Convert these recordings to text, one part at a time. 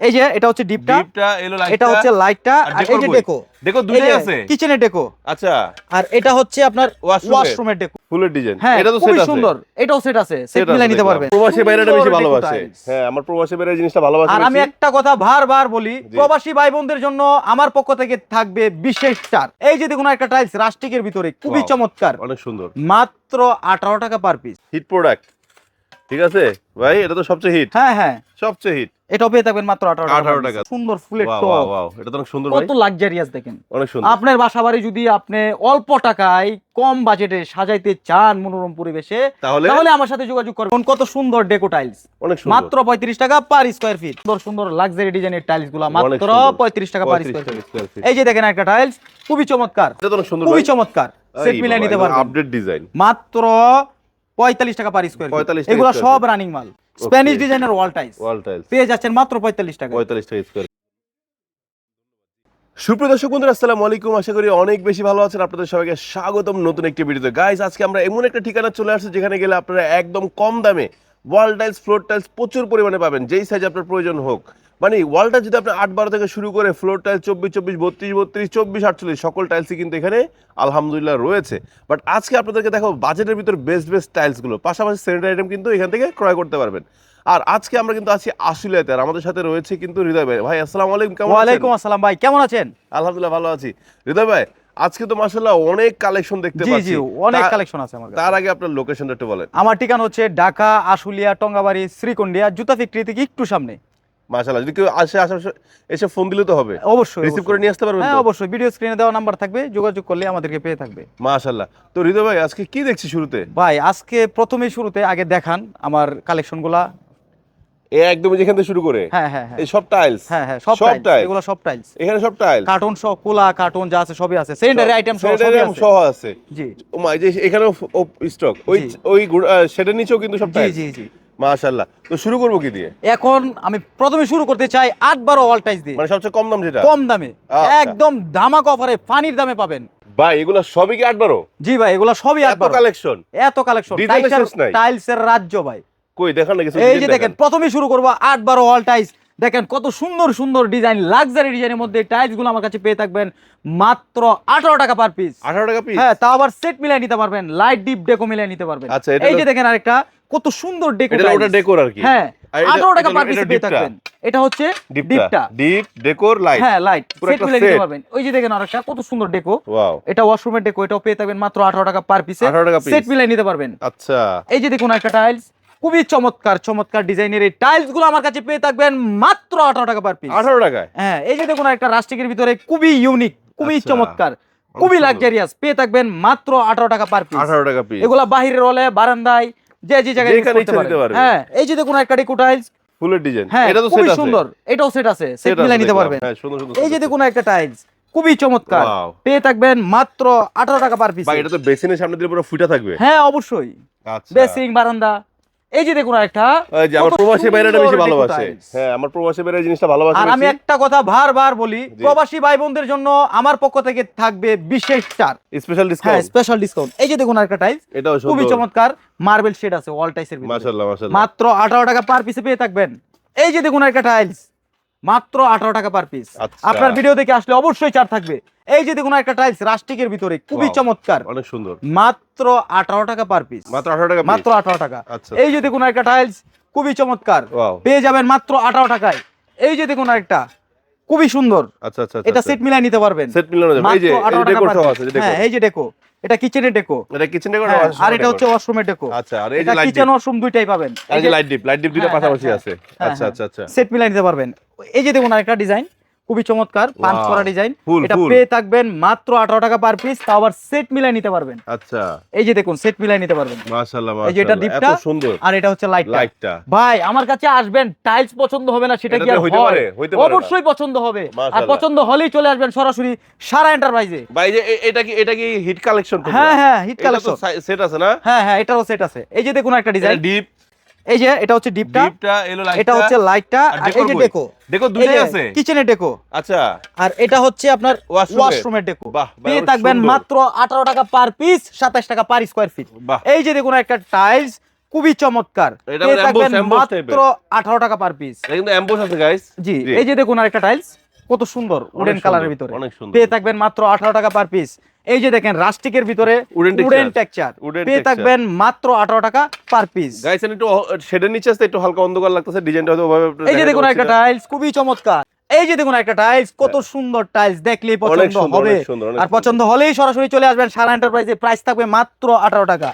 এই যে এটা হচ্ছে ডিপটা ডিপটা এলো লাইটটা এটা হচ্ছে লাইটটা আর এই যে ডেকো ডেকো দুটোই আছে? ডেকো আচ্ছা। আর এটা হচ্ছে আপনার ওয়াশরুমের ডেকো ফুলের ডিজাইন হ্যাঁ এটা তো সেট আছে। সুন্দর। এটাও সেট আছে। সেট মিলাই নিতে পারবেন। প্রবাসী ভাইরা বেশি ভালোবাসে। হ্যাঁ আমার প্রবাসী ভাইরা জিনিসটা ভালোবাসে আর আমি একটা কথা বারবার বলি প্রবাসী ভাই বোনদের জন্য আমার পক্ষ থেকে থাকবে বিশেষ ছাড় এই যে দেখুন একটা টাইলস রাস্টিকের ভিতরে খুবই চমৎকার। অনেক সুন্দর। মাত্র আঠারো টাকা পার পিস হিট প্রোডাক্ট ঠিক আছে? ভাই এটা তো সবচেয়ে হিট হ্যাঁ হ্যাঁ। সবচেয়ে হিট এটাও পেয়ে থাকবেন মাত্র আঠারো 18 টাকা। সুন্দর ফুলের টপ। ওয়াও ওয়াও এটা তো অনেক সুন্দর কত লাক্সারিয়াস দেখেন। অনেক সুন্দর। আপনার বাসা বাড়ি যদি আপনি অল্প টাকায় কম বাজেটে সাজাইতে চান মনোরম পরিবেশে তাহলে? তাহলে আমার সাথে যোগাযোগ করবেন। কত সুন্দর ডেকো টাইলস অনেক সুন্দর। মাত্র পঁয়ত্রিশ টাকা পার স্কোয়ার ফিট সুন্দর সুন্দর লাক্সারি ডিজাইনের টাইলসগুলো। মাত্র সুন্দর। পঁয়ত্রিশ টাকা পার 35 স্কোয়ার ফিট এই যে দেখেন একটা টাইলস খুবই চমৎকার। এটা তো অনেক সুন্দর খুবই চমৎকার। সেট মিলাই নিতে পারবেন। আপডেট ডিজাইন মাত্র পঁয়তাল্লিশ টাকা পার স্কোয়ার 45 টাকা এগুলো সব রানিং মাল স্প্যানিশ ডিজাইনের ওয়াল টাইলস ওয়াল টাইলস পেয়ে যাচ্ছেন মাত্র পঁয়তাল্লিশ টাকা। 45 টাকা স্কয়ার সুপ্রিয় দর্শক বন্ধুরা আসসালামু আলাইকুম। আশা করি অনেক বেশি ভালো আছেন। আপনাদের সবাইকে স্বাগতম নতুন একটি ভিডিওতে গাইস আজকে আমরা এমন একটা ঠিকানা চলে আসছি যেখানে গেলে আপনারা একদম কম দামে ওয়াল টাইলস ফ্লোর টাইলস প্রচুর পরিমাণে পাবেন। যেই সাইজ আপনার প্রয়োজন হোক। মানে ওয়ালটা যদি আপনি আট বারো থেকে শুরু করে ফ্লোর টাইলস চব্বিশ চব্বিশ বত্রিশ বত্রিশ চব্বিশ আটচল্লিশ সকল টাইলসই কিন্তু এখানে আলহামদুলিল্লাহ রয়েছে। বাট আজকে আপনাদেরকে দেখো বাজেটের ভিতর বেস্ট বেস্ট টাইলসগুলো পাশাপাশি স্যানিটারি আইটেম কিন্তু এখান থেকে ক্রয় করতে পারবেন। আর আজকে আমরা কিন্তু আছি আশুলিয়াতে আর আমাদের সাথে রয়েছে কিন্তু হৃদয় ভাই। ভাই আসসালামু আলাইকুম কেমন আছেন? ওয়ালাইকুম আসসালাম ভাই কেমন আছেন? আলহামদুলিল্লাহ ভালো আছি। হৃদয় ভাই আজকে তো মাশাআল্লাহ অনেক কালেকশন দেখতে পাচ্ছি জি অনেক কালেকশন আছে আমার তার আগে আপনার লোকেশনটা একটু বলেন। আমার ঠিকানা হচ্ছে ঢাকা আশুলিয়া টঙ্গাবাড়ি শ্রীকুন্ডিয়া জুতা ফ্যাক্টরি থেকে একটু সামনে। মাশাআল্লাহ যদি কেউ আসে আশেপাশে এসে ফোন দিলে তো হবে। অবশ্যই রিসিভ করে নিয়ে আসতে পারবেন হ্যাঁ অবশ্যই ভিডিও স্ক্রিনে দেওয়া নাম্বার থাকবে যোগাযোগ করলে আমাদেরকে পেয়ে থাকবে। মাশাআল্লাহ। তো হৃদয় ভাই আজকে কি দেখছি শুরুতে? ভাই আজকে প্রথমে শুরুতে আগে দেখান আমার কালেকশনগুলা এ একদম যেখান থেকে শুরু করে? হ্যাঁ হ্যাঁ হ্যাঁ। এই সব টাইলস হ্যাঁ হ্যাঁ সব টাইলস টাইলস এগুলো সব টাইলস এখানে সব টাইলস কার্টুন সহ কোলা কার্টুন যা আছে সবই আছে। সেকেন্ডারি আইটেম সহ সবই আছে। সহ আছে। জি। ও মা এই যে এখানেও স্টক ওই। ওই সেটার নিচেও কিন্তু সব জি জি জি। মাশাআল্লাহ। তো শুরু করব কি দিয়ে? এখন আমি প্রথমে শুরু করতে চাই আট বারো অল টাইস দিয়ে। মানে সবচেয়ে কম দাম যেটা? কম দামে। আচ্ছা। একদম ধামাক অফারে পানির দামে পাবেন। ভাই এগুলো সবই কি আট বারো? জি ভাই এগুলো সবই আট এত বারো। কালেকশন এত কালেকশন Design এর শেষ নাই। টাইলস এর রাজ্য ভাই। কই দেখান না কিছু এই যে দেখেন প্রথমে শুরু করব আট বারো অল দেখেন কত সুন্দর সুন্দর ডিজাইন লাক্সারি ডিজাইনের মধ্যে টাইলসগুলো আমার কাছে পেয়ে থাকবেন মাত্র আঠারো টাকা পার পিস আঠারো টাকা পিস হ্যাঁ তাও আবার সেট মিলাই নিতে পারবেন লাইট ডিপ ডেকো মিলাই নিতে পারবেন। আচ্ছা, এই যে দেখেন আরেকটা কত সুন্দর ডেকো এটা ওটা ডেকোর আর কি। হ্যাঁ আঠারো টাকা পার পিস পেয়ে থাকবেন। এটা হচ্ছে ডিপটা ডিপ ডেকোর লাইট হ্যাঁ লাইট পুরো সেট মিলাই নিতে পারবেন। ওই যে দেখেন আরেকটা কত সুন্দর ডেকো ওয়াও এটা ওয়াশরুমের ডেকো এটাও পেয়ে থাকবেন মাত্র আঠারো টাকা পার পিসে 18 টাকা piece। সেট মিলাই নিতে পারবেন। আচ্ছা। এই যে দেখুন একটা টাইলস খুবই চমৎকার চমৎকার ডিজাইনের এই টাইলসগুলো আমার কাছে পেয়ে থাকবেন মাত্র আঠারো টাকা পার পিস আঠারো টাকায়? হ্যাঁ এই যে দেখুন একটা রাস্টিকের ভিতরে খুবই ইউনিক খুবই আচ্ছা। চমৎকার খুবই লাক্সারিয়াস পেয়ে থাকবেন মাত্র আঠারো টাকা পার পিস আঠারো টাকা পিস এগুলা বাহিরের হলে বারান্দায় যে যে জায়গায়। হ্যাঁ এই যে দেখুন একটা ডেকো টাইলস ফুলের ডিজাইন হ্যাঁ এটা তো খুবই সেট আছে। সুন্দর এটাও সেট আছে সেট মিলাই নিতে পারবেন। হ্যাঁ সুন্দর সুন্দর এই যে দেখুন একটা টাইলস খুবই চমৎকার। পেয়ে থাকবেন মাত্র আঠারো টাকা পার পিস এটা তো বেসিনের সামনে দিলে পুরো ফুটা থাকবে। হ্যাঁ অবশ্যই। আচ্ছা। বেসিং বারান্দা। এই যে দেখুন একটা এই যে আমার প্রবাসী বেশি ভালোবাসে। হ্যাঁ আমার প্রবাসী ভাইরা জিনিসটা ভালোবাসে আর আমি একটা কথা বারবার বলি প্রবাসী ভাই বোনদের জন্য আমার পক্ষ থেকে থাকবে বিশেষ ছাড় স্পেশাল হ্যাঁ স্পেশাল ডিসকাউন্ট এই যে দেখুন একটা টাইলস এটাও খুবই চমৎকার মার্বেল শেড আছে ওয়াল টাইসের ভিতরে। মাশাআল্লাহ মাশাআল্লাহ। মাত্র আঠারো টাকা পার পিসে পেয়ে থাকবেন। এই যে দেখুন একটা টাইলস মাত্র আঠারো টাকা পার পিস আচ্ছা। আপনার ভিডিও দেখে আসলে অবশ্যই চার থাকবে। এই যে দেখুন একটা টাইলস রাস্টিকের ভিতরে খুবই চমৎকার। অনেক সুন্দর। মাত্র আঠারো টাকা পার পিস মাত্র আঠারো টাকা মাত্র আঠারো টাকা। আচ্ছা। এই যে দেখুন একটা টাইলস খুবই চমৎকার। পেয়ে যাবেন মাত্র আঠারো টাকায়। এই যে দেখুন একটা খুবই সুন্দর। আচ্ছা আচ্ছা এটা সেট মিলাই নিতে পারবেন। সেট মিলানো যাবে। এই যে এই 18 টাকা ডেকোর per আছে হ্যাঁ এই যে ডেকো এটা কিচেনের ডেকো এটা কিচেন ডেকো হ্যাঁ, আর এটা হচ্ছে ওয়াশরুমের ডেকো আচ্ছা আর এই যে লাইট কিচেন ওয়াশরুম দুইটাই পাবেন। এই যে লাইট ডিপ লাইট ডিপ দুটো হ্যাঁ, পাশাপাশি হ্যাঁ, আছে। হ্যাঁ, আচ্ছা। আচ্ছা আচ্ছা। সেট মিলাই নিতে পারবেন। এই যে দেখুন আরেকটা ডিজাইন খুবই চমৎকার পাঁচ করা ডিজাইন এটা পেয়ে থাকবেন মাত্র আঠারো টাকা পার পিস তাও আবার সেট মিলাই নিতে পারবেন। আচ্ছা। এই যে দেখুন সেট মিলাই নিতে পারবেন। এই যে এটা ডিপটা সুন্দর। আর এটা হচ্ছে লাইট লাইটটা ভাই আমার কাছে আসবেন টাইলস পছন্দ হবে না সেটা কি হইতে পারে। অবশ্যই পছন্দ হবে। আর পছন্দ হলেই চলে আসবেন সরাসরি সারা এন্টারপ্রাইজে ভাই যে এটা কি এটা কি হিট কালেকশন হ্যাঁ হ্যাঁ হিট কালেকশন সেট আছে না? হ্যাঁ হ্যাঁ এটারও সেট আছে। এই যে দেখুন একটা ডিজাইন ডিপ এই যে এটা হচ্ছে ডিপটা ডিপটা এলো লাইটটা এটা হচ্ছে লাইটটা আর এই যে ডেকো দেখো দুটোই আছে? কিচেনের ডেকো আচ্ছা। আর এটা হচ্ছে আপনার ওয়াশরুমের ডেকো পেয়ে থাকবেন মাত্র আঠারো টাকা পার পিস সাতাশ টাকা পার স্কোয়ার ফিট বাহ। এই যে দেখুন একটা টাইলস খুবই চমৎকার। এটা পেয়ে থাকবেন মাত্র আঠারো টাকা পার পিস এটা কিন্তু এমবোস আছে গাইস জি। এই যে দেখুন আরেকটা টাইলস কত সুন্দর উডেন কালারের ভিতরে। অনেক সুন্দর। পেয়ে থাকবেন মাত্র আঠারো টাকা পার পিস এই যে দেখেন রাস্টিকের ভিতরে উডেন টেক্সচার পেয়ে থাকবেন মাত্র আঠারো টাকা পার পিস গাইস একটু শেডের নিচে আছে একটু হালকা অন্ধকার লাগতেছে ডিজাইনটা হয়তো ওভাবে এই যে দেখুন একটা টাইলস খুবই চমৎকার। এই যে দেখুন একটা টাইলস কত সুন্দর টাইলস দেখলেই হ্যাঁ। পছন্দ হবে। আর পছন্দ হলেই সরাসরি চলে আসবেন সারা এন্টারপ্রাইজে প্রাইস থাকবে মাত্র আঠারো টাকা।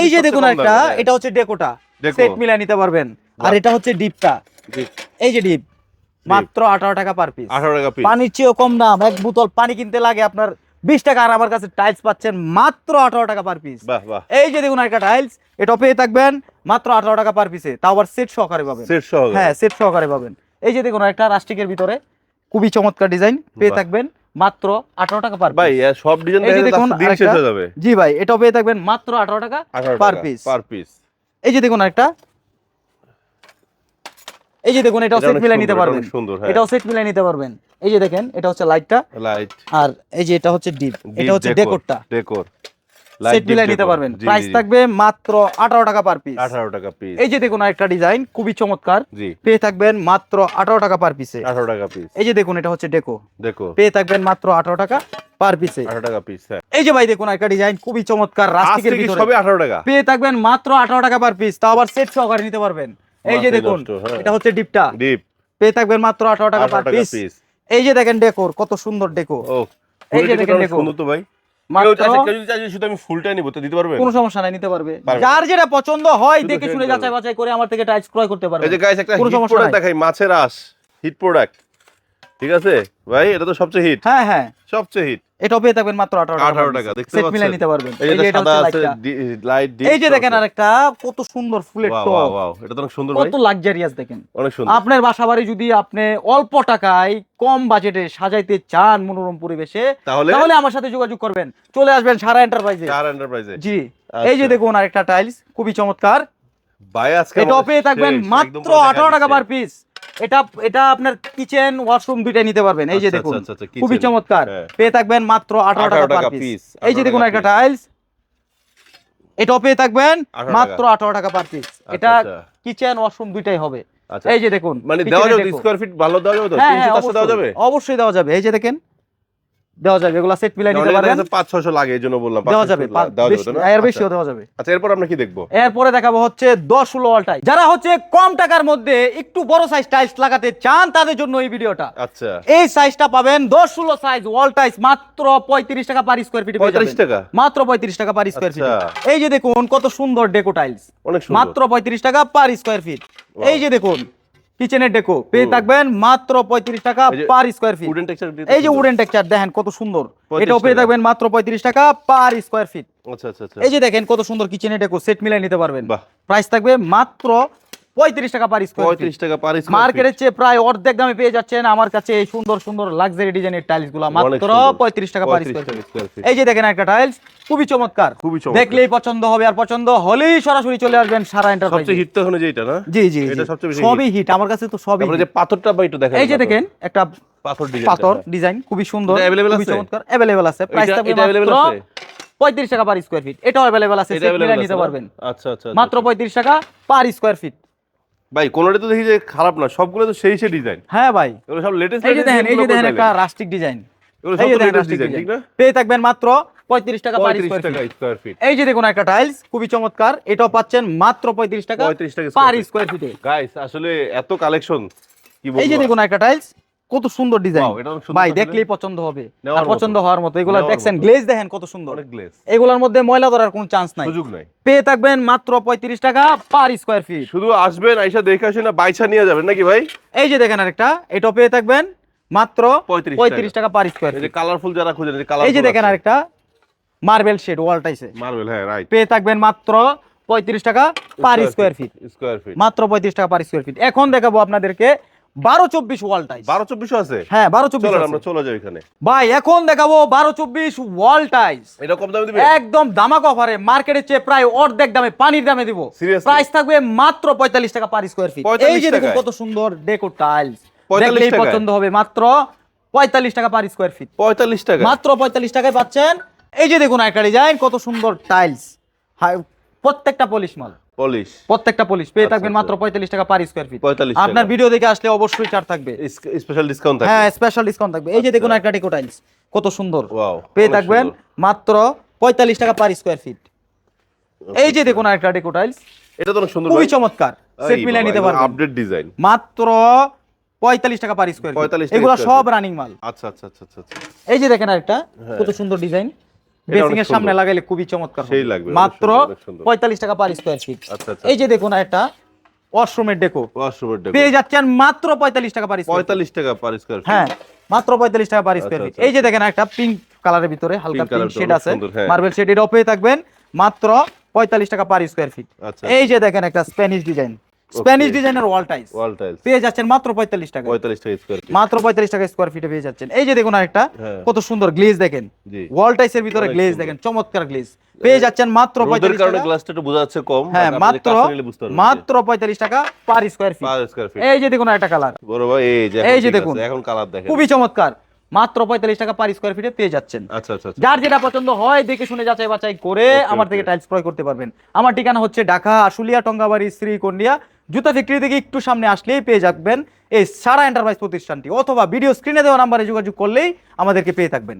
এই যে দেখুন একটা এটা হচ্ছে ডেকোটা সেট মিলাই নিতে পারবেন। আর এটা হচ্ছে ডিপটা এই যে ডিপ মাত্র আঠারো টাকা পার পিস 18 টাকা পিস পানির চেয়েও কম দাম। এক বোতল পানি কিনতে লাগে আপনার বিশ টাকা আর আমার কাছে টাইলস পাচ্ছেন মাত্র আঠারো টাকা পার পিস এই যে দেখুন একটা টাইলস এটা পেয়ে থাকবেন মাত্র আঠারো টাকা পার পিসে তাও আবার সেট সহকারে পাবেন। হ্যাঁ সেট সহকারে পাবেন। এই যে দেখুন একটা রাস্টিকের ভিতরে খুবই চমৎকার ডিজাইন পেয়ে থাকবেন মাত্র আঠারো টাকা পার ভাই সব ডিজাইন দেখে দেখুন হয়ে যাবে। জি ভাই এটাও পেয়ে থাকবেন মাত্র আঠারো টাকা পার পিস পার পিস এই যে দেখুন একটা এই যে দেখুন এটাও সেট অনেক মিলাই নিতে পারবেন। সুন্দর, হ্যাঁ। এটাও সেট মিলাই নিতে পারবেন। এই যে দেখেন এটা হচ্ছে লাইটটা লাইট আর এই যে এটা হচ্ছে ডিপ এটা হচ্ছে ডেকোরটা ডেকোর সেট মিলাই নিতে পারবেন। প্রাইস থাকবে মাত্র আঠারো টাকা পার পিস 18 টাকা পিস এই যে দেখুন একটা ডিজাইন খুবই চমৎকার। পেয়ে থাকবেন মাত্র আঠারো টাকা পার পিসে 18 টাকা পিস এই যে দেখুন এটা হচ্ছে ডেকো পেয়ে থাকবেন মাত্র আঠারো টাকা পার পিসে 18 টাকা পিস হ্যাঁ। এই যে ভাই দেখুন একটা ডিজাইন খুবই চমৎকার রাস্টিকের ভিতরে। সবে 18 টাকা? পেয়ে থাকবেন মাত্র আঠারো টাকা পার পিস তাও আবার সেট সহকারে নিতে পারবেন। এই যে দেখুন হ্যাঁ। এটা হচ্ছে ডিপটা ডিপ পেয়ে থাকবেন মাত্র আঠারো টাকা পার পিস এই যে দেখেন ডেকোর কত সুন্দর ডেকোর এই যে দেখেন ডেকোর সুন্দর তো ভাই। কোনো সমস্যা নাই নিতে পারবে। যার যেটা পছন্দ হয় দেখে শুনে যাচাই বাছাই করে আমার থেকে টাইলস ক্রয় করতে পারবে। কোনো সমস্যা দেখাই মাছের আস হিট প্রোডাক্ট ঠিক আছে? ভাই এটা তো সবচেয়ে হিট হ্যাঁ হ্যাঁ। সবচেয়ে হিট এটাও পেয়ে থাকবেন মাত্র আঠারো 18 টাকা, দেখতে পাচ্ছেন? মিলাই নিতে পারবেন। এই যে এটা সাদা আছে লাইট এই যে দেখেন আরেকটা কত সুন্দর ফুলের টপ ওয়াও ওয়াও এটা তো অনেক সুন্দর ভাই। কত লাক্সারিয়াস দেখেন। অনেক সুন্দর। আপনার বাসা বাড়ি যদি আপনি অল্প টাকায় কম বাজেটে সাজাইতে চান মনোরম পরিবেশে তাহলে তাহলে আমার সাথে যোগাযোগ করবেন। চলে আসবেন সারা এন্টারপ্রাইজে চার এন্টারপ্রাইজে জি এই যে আচ্ছা। দেখুন আরেকটা টাইলস খুবই চমৎকার। ভাই আজকে আমাদের পেয়ে থাকবেন মাত্র পুরো দেখা আঠারো টাকা দিচ্ছে। পার পিস এটা এটা আপনার কিচেন ওয়াশরুম দুইটা নিতে পারবেন। এই যে আচ্ছা, দেখুন আচ্ছা, আচ্ছা, খুবই চমৎকার। হ্যাঁ। পেয়ে থাকবেন মাত্র আঠারো 18 টাকা পার পিস এই যে দেখুন একটা টাইলস এটাও পেয়ে থাকবেন মাত্র আঠারো টাকা পার পিস এটা। কিচেন ওয়াশরুম দুইটাই হবে। এই যে দেখুন মানে দেওয়া যাবে। স্কয়ার ফিট ভালো দেওয়া যাবে তো? হ্যাঁ 300 হ্যাঁ 400 দেওয়া যাবে? অবশ্যই দেওয়া যাবে। এই যে দেখেন দেওয়া যাবে এগুলা সেট মিলাই নিতে পারবেন। 5 600 লাগে এজন্য বললাম দেওয়া যাবে? এর আচ্ছা। বেশিও দেওয়া যাবে। আচ্ছা এরপর আমরা কি দেখব? এরপরে দেখাবো হচ্ছে দশ ষোলো ওয়াল টাইলস যারা হচ্ছে কম টাকার মধ্যে একটু বড় সাইজ টাইলস লাগাতে চান তাদের জন্য এই ভিডিওটা। আচ্ছা। এই সাইজটা পাবেন দশ ষোলো সাইজ ওয়াল টাইলস মাত্র পঁয়ত্রিশ টাকা পার স্কোয়ার ফিট 35 টাকা? মাত্র পঁয়ত্রিশ টাকা পার স্কোয়ার ফিট। এই যে দেখুন কত সুন্দর ডেকো টাইলস অনেক সুন্দর। মাত্র পঁয়ত্রিশ টাকা পার স্কোয়ার ফিট এই যে দেখুন কিচেনের ডেকো। পেয়ে থাকবেন মাত্র পঁয়ত্রিশ টাকা পার স্কোয়ার ফিট এই যে উডেন টেক্সচার দেখেন কত সুন্দর। 35 এটাও পেয়ে থাকবেন মাত্র পঁয়ত্রিশ টাকা পার স্কোয়ার ফিট আচ্ছা আচ্ছা আচ্ছা। এই যে দেখেন কত সুন্দর কিচেনে ডেকো সেট মিলাই নিতে পারবেন। প্রাইস থাকবে মাত্র পঁয়ত্রিশ টাকা পার স্কোয়ার 35 টাকা পার মার্কেটের চেয়ে প্রায় অর্ধেক দামে পেয়ে যাচ্ছেন আমার কাছে এই সুন্দর সুন্দর লাক্সারি ডিজাইনের টাইলসগুলো। মাত্র পঁয়ত্রিশ টাকা পার স্কোয়ার এই যে দেখেন একটা টাইলস খুবই চমৎকার। খুবই দেখলেই পছন্দ হবে আর পছন্দ হলেই সরাসরি চলে আসবেন সারা এন্টারপ্রাইজ সবচেয়ে হিট তো এখন যেটা না? জি জি এটা সবচেয়ে বেশি সবই হিট আমার কাছে তো সবই যে পাথরটা বা একটু দেখেন এই যে দেখেন একটা পাথর ডিজাইন পাথর ডিজাইন খুবই সুন্দর আছে? চমৎকার। অ্যাভেলেবেল আছে। প্রাইস এটা- থাকবে এটা available মাত্র আছে? পঁয়ত্রিশ টাকা পার স্কোয়ার ফিট এটাও অ্যাভেলেবেল আছে আছে নিতে পারবেন। আচ্ছা আচ্ছা মাত্র পঁয়ত্রিশ টাকা পার স্কোয়ার ফিট ভাই কোনটা তো দেখি যে খারাপ না সবগুলো তো সেই সেই ডিজাইন হ্যাঁ ভাই। এগুলো সব লেটেস্ট এই যে দেখেন এই যে দেখেন একটা রাস্টিক ডিজাইন এগুলো সব design, ডিজাইন ঠিক না? পেয়ে থাকবেন মাত্র পঁয়ত্রিশ টাকা পার 35 স্কোয়ার ফিট এই যে দেখুন একটা টাইলস খুবই চমৎকার এটাও পাচ্ছেন মাত্র পঁয়ত্রিশ টাকা 35 টাকা পার স্কয়ার ফিটে গাইস আসলে এত কালেকশন কি বলব এই যে দেখুন একটা টাইলস কত সুন্দর ডিজাইন এটা ভাই দেখলেই পছন্দ হবে। আর পছন্দ হওয়ার মতো। এগুলো দেখছেন গ্লেজ দেখেন কত সুন্দর। এগুলোর মধ্যে ময়লা ধরার কোনো চান্স নাই। সুযোগ নাই। পেয়ে থাকবেন মাত্র পঁয়ত্রিশ টাকা পার স্কোয়ার ফিট শুধু আসবেন আইসা দেখে আসেন না বাইছা নিয়ে যাবেন নাকি ভাই? এই যে দেখেন আরেকটা এটাও পেয়ে থাকবেন মাত্র 35 পঁয়ত্রিশ টাকা পার স্কোয়ার এই যে ফিট কালারফুল যারা খুঁজেন এই যে কালার এই যে দেখেন আরেকটা মার্বেল শেড ওয়াল টাইসে মার্বেল হ্যাঁ রাইট পেয়ে থাকবেন মাত্র পঁয়ত্রিশ টাকা per square feet square feet মাত্র পঁয়ত্রিশ টাকা পার স্কোয়ার ফিট এখন দেখাবো আপনাদেরকে বারো চব্বিশ ওয়াল টাইস বারো চব্বিশও আছে? হ্যাঁ বারো চব্বিশ আমরা চলে যাই এখানে। ভাই এখন দেখাবো বারো চব্বিশ ওয়াল টাইস এটা কম দামে দিবে? একদম দামাক অফারে মার্কেটের চেয়ে প্রায় অর্ধেক দামে পানির দামে দিব। প্রাইস থাকবে মাত্র পঁয়তাল্লিশ টাকা পার স্কোয়ার ফিট এই যে দেখুন কত সুন্দর ডেকো টাইলস দেখলেই পছন্দ হবে মাত্র পঁয়তাল্লিশ টাকা পার স্কোয়ার ফিট পঁয়তাল্লিশ টাকা মাত্র পঁয়তাল্লিশ টাকায় পাচ্ছেন। এই যে দেখুন একটা ডিজাইন কত সুন্দর টাইলস প্রত্যেকটা পলিশ মাল। পলিশ প্রত্যেকটা পলিশ পেয়ে আচ্ছা, থাকবেন আচ্ছা। মাত্র পঁয়তাল্লিশ টাকা পার স্কোয়ার ফিট 45 আপনার ভিডিও দেখে আসলে অবশ্যই ছাড় থাকবে। স্পেশাল ডিসকাউন্ট হ্যাঁ স্পেশাল ডিসকাউন্ট থাকবে। এই যে দেখুন আচ্ছা। একটা ডেকো টাইলস কত সুন্দর। ওয়াও পেয়ে থাকবেন মাত্র পঁয়তাল্লিশ টাকা পার স্কোয়ার ফিট এই যে দেখুন একটা ডেকো টাইলস এটা তো অনেক সুন্দর খুবই চমৎকার। সেট মিলিয়ে নিতে পারবেন। আপডেট ডিজাইন মাত্র পঁয়তাল্লিশ টাকা পার স্কোয়ার 45 টাকা এগুলো সব রানিং মাল আচ্ছা আচ্ছা আচ্ছা আচ্ছা আচ্ছা। এই যে দেখেন আরেকটা কত সুন্দর ডিজাইন হ্যাঁ। বেসিং এর সামনে লাগাইলে খুবই চমৎকার সেই লাগবে, মাত্র সুন্দর, অনেক সুন্দর। পঁয়তাল্লিশ টাকা পার স্কোয়ার ফিট আচ্ছা আচ্ছা এই যে দেখুন একটা ওয়াশরুমের ডেকো ওয়াশরুমের ডেকো পেয়ে যাচ্ছেন মাত্র পঁয়তাল্লিশ টাকা পার স্কোয়ার 45 টাকা পার স্কয়ার হ্যাঁ মাত্র পঁয়তাল্লিশ টাকা পার স্কোয়ার ফিট আচ্ছা, এই যে দেখেন একটা পিঙ্ক কালারের ভিতরে হালকা পিঙ্ক শেড আছে। হ্যাঁ। মার্বেল শেড এটাও পেয়ে থাকবেন মাত্র পঁয়তাল্লিশ টাকা পার স্কোয়ার ফিট আচ্ছা এই যে দেখেন একটা স্প্যানিশ ডিজাইন স্প্যানিশ ডিজাইনের ওয়াল টাইলস ওয়াল টাইলস পেয়ে যাচ্ছেন মাত্র পঁয়তাল্লিশ টাকা। 45 টাকা স্কয়ার ফিট মাত্র পঁয়তাল্লিশ টাকা স্কোয়ার ফিটে পেয়ে যাচ্ছেন। এই যে দেখুন আরেকটা হ্যাঁ। কত সুন্দর গ্লেজ দেখেন। জি। ওয়াল টাইসের ভিতরে গ্লেজ দেখেন চমৎকার গ্লেজ পেয়ে যাচ্ছেন মাত্র রোদের পঁয়তাল্লিশ কারণে টাকা। গ্লাসটা একটু বোঝা যাচ্ছে কম হ্যাঁ মাত্র মাত্র পঁয়তাল্লিশ টাকা per square feet per square feet এই যে দেখুন একটা কালার বড় ভাই এই যে এই যে। দেখুন। এখন কালার দেখেন। খুবই চমৎকার। মাত্র পঁয়তাল্লিশ টাকা পার স্কোয়ার ফিটে পেয়ে যাচ্ছেন। আচ্ছা আচ্ছা আচ্ছা। যার যেটা পছন্দ হয় দেখে শুনে যাচাই বাছাই করে আমার থেকে টাইলস ক্রয় করতে পারবেন। আমার ঠিকানা হচ্ছে ঢাকা আশুলিয়া টঙ্গাবাড়ি শ্রীকন্ডিয়া। জুতা ফ্যাক্টরি থেকে একটু সামনে আসলেই পেয়ে যাবেন এই সারা এন্টারপ্রাইজ প্রতিষ্ঠানটি অথবা ভিডিও স্ক্রিনে দেওয়া নাম্বারে যোগাযোগ করলেই আমাদেরকে পেয়ে থাকবেন।